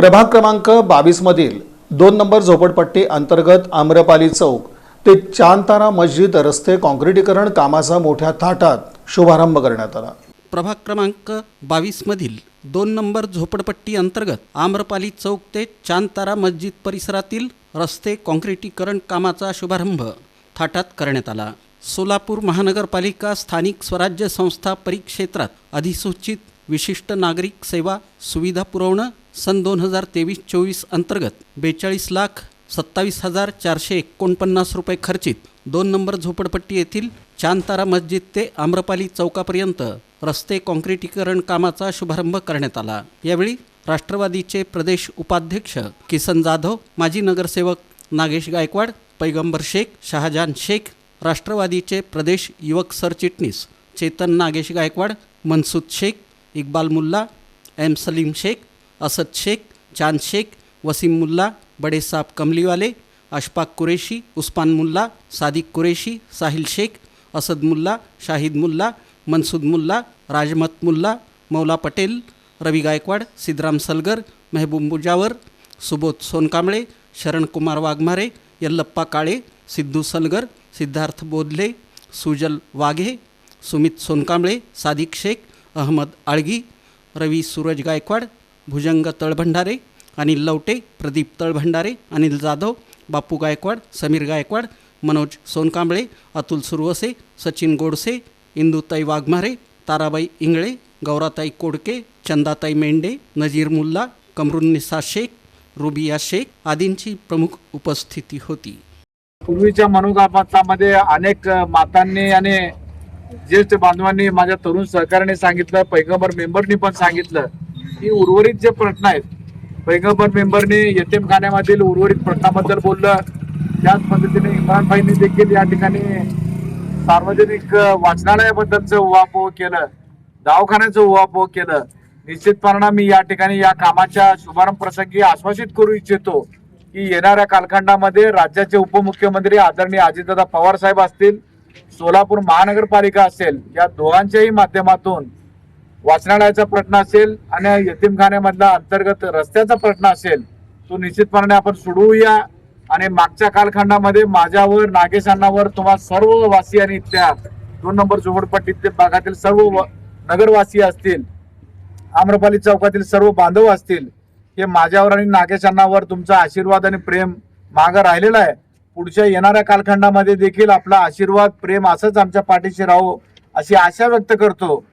प्रभाग क्रमांक बावीसमधील दोन नंबर झोपडपट्टी अंतर्गत आम्रपाली चौक ते चांदतारा मस्जिद रस्ते काँक्रिटीकरण कामाचा मोठ्या थाटात शुभारंभ करण्यात आला. प्रभाग क्रमांक बावीसमधील दोन नंबर झोपडपट्टी अंतर्गत आम्रपाली चौक ते चांदतारा मस्जिद परिसरातील रस्ते काँक्रिटीकरण कामाचा शुभारंभ थाटात करण्यात आला. सोलापूर महानगरपालिका स्थानिक स्वराज्य संस्था परिक्षेत्रात अधिसूचित विशिष्ट नागरिक सेवा सुविधा पुरवणं सन दोन हजार तेवीस चोवीस अंतर्गत बेचाळीस लाख सत्तावीस हजार चारशे एकोणपन्नास रुपये खर्चित. दोन नंबर झोपडपट्टी येथील चांदतारा मस्जिद ते आम्रपाली चौकापर्यंत रस्ते काँक्रिटीकरण कामाचा शुभारंभ करण्यात आला. यावेळी राष्ट्रवादीचे प्रदेश उपाध्यक्ष किसन जाधव माजी नगरसेवक नागेश गायकवाड पैगंबर शेख शहाजान शेख राष्ट्रवादीचे प्रदेश युवक सरचिटणीस चेतन नागेश गायकवाड मनसुद शेख इक्बाल मुल्ला एम सलीम शेख असद शेख चांद शेख वसीम मुल्ला बडेसाब कमलीवाले अशफाक कुरेशी उस्मान मुल्ला सादिक कुरेशी साहिल शेख असद मुल्ला शाहिद मुल्ला मनसूद मुल्ला राजमत मुल्ला मौला पटेल रवी गायकवाड सिद्धराम सलगर मेहबूब मुजावर सुबोध सोनकांबळे शरणकुमार वाघमारे यल्लप्पा काळे सिद्धू सलगर सिद्धार्थ बोधले सुजल वाघे सुमित सोनकांबळे सादिक शेख अहमद आळगी रवी सूरज गायकवाड भुजंग तळभंडारे अनिल लवटे प्रदीप तळभंडारे अनिल जाधव बापू गायकवाड समीर गायकवाड मनोज सोनकांबळे अतुल सुरवसे सचिन गोडसे इंदुताई वाघमारे ताराबाई इंगळे गौराताई कोडके चंदाताई मेंढे नजीर मुल्ला कमरुन्निसा शेख रुबिया शेख आदींची प्रमुख उपस्थिती होती. पूर्वीच्या मनोगापातामध्ये अनेक मातांनी आणि ज्येष्ठ बांधवांनी माझ्या तरुण सहकार्याने सांगितलं पैगंबर मेंबरनी पण सांगितलं. की उर्वरित जे प्रश्न आहेत पैगंबर मेंबरनी यतीमखान्यामधील उर्वरित प्रश्नाबद्दल बोललं. त्याच पद्धतीने इम्रान भाईंनी देखील या ठिकाणी सार्वजनिक वाचनालयाबद्दलचं उहापोह केलं दवाखान्याचं उहापोह केलं. निश्चितपणा मी या ठिकाणी या कामाच्या शुभारंभ प्रसंगी आश्वासित करू इच्छितो की येणाऱ्या कालखंडामध्ये राज्याचे उपमुख्यमंत्री आदरणीय अजितदादा पवार साहेब असतील सोलापूर महानगरपालिका असेल या दोघांच्याही माध्यमातून वाचनालयाचा प्रश्न असेल आणि यतीमखान्यामधला अंतर्गत रस्त्याचा प्रश्न असेल तो निश्चितपणाने आपण सोडवूया. आणि मागच्या कालखंडामध्ये माझ्यावर नागेशांनावर तुम्हा सर्व वासियांनी इथल्या दोन नंबर झोपडपट्टीतील भागातील सर्व नगरवासी असतील आम्रपाली चौकातील सर्व बांधव असतील हे माझ्यावर आणि नागेशांनावर तुमचा आशीर्वाद आणि प्रेम मागं राहिलेला आहे. पुढच्या येणाऱ्या कालखंडामध्ये देखील आपला आशीर्वाद प्रेम असंच आमच्या पाठीशी राहो अशी आशा व्यक्त करतो.